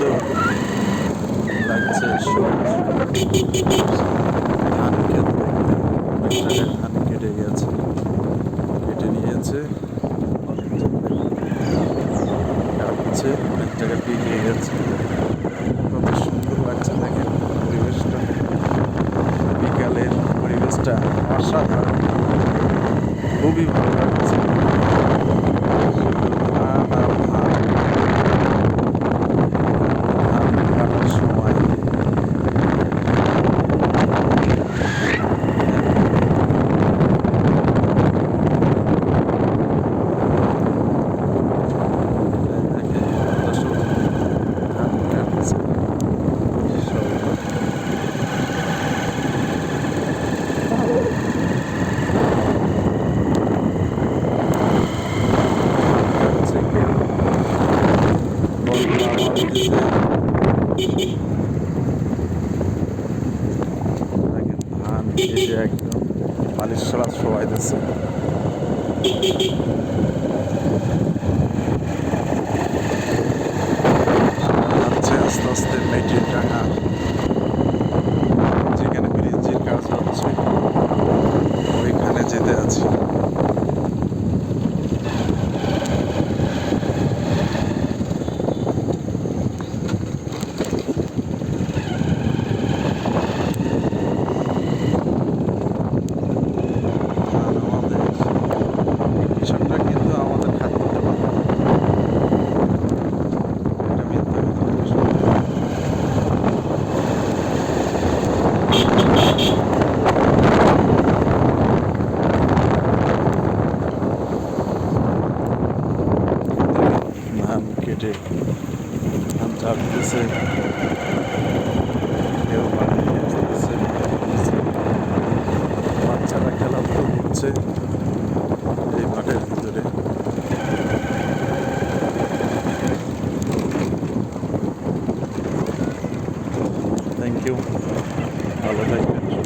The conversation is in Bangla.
সুন্দর লাগছে ধান জায়গায় ধান কেটে গেছে কেটে নিয়েছে কাটছে অনেক জায়গায় পেকে গেছে কত সুন্দর লাগছে দেখেন পরিবেশটা বিকালের পরিবেশটা অসাধারণ। খুবই ভালো লাগছে ধান আর ধান ধান কাটার সময় দেখেন কত সুন্দর ধান কাটছে সবাই কাটছে কেউ বন্যা মারতেছে দেখেন ধান কেটে একদম বালিশ সবাই দিচ্ছে কেটে ধান চাপতেছে কেউ বাড়ি নিয়ে বাচ্চারা খেলাধুলো করছে এই মাঠের ভিতরে। থ্যাংক ইউ ভালো থাকবেন।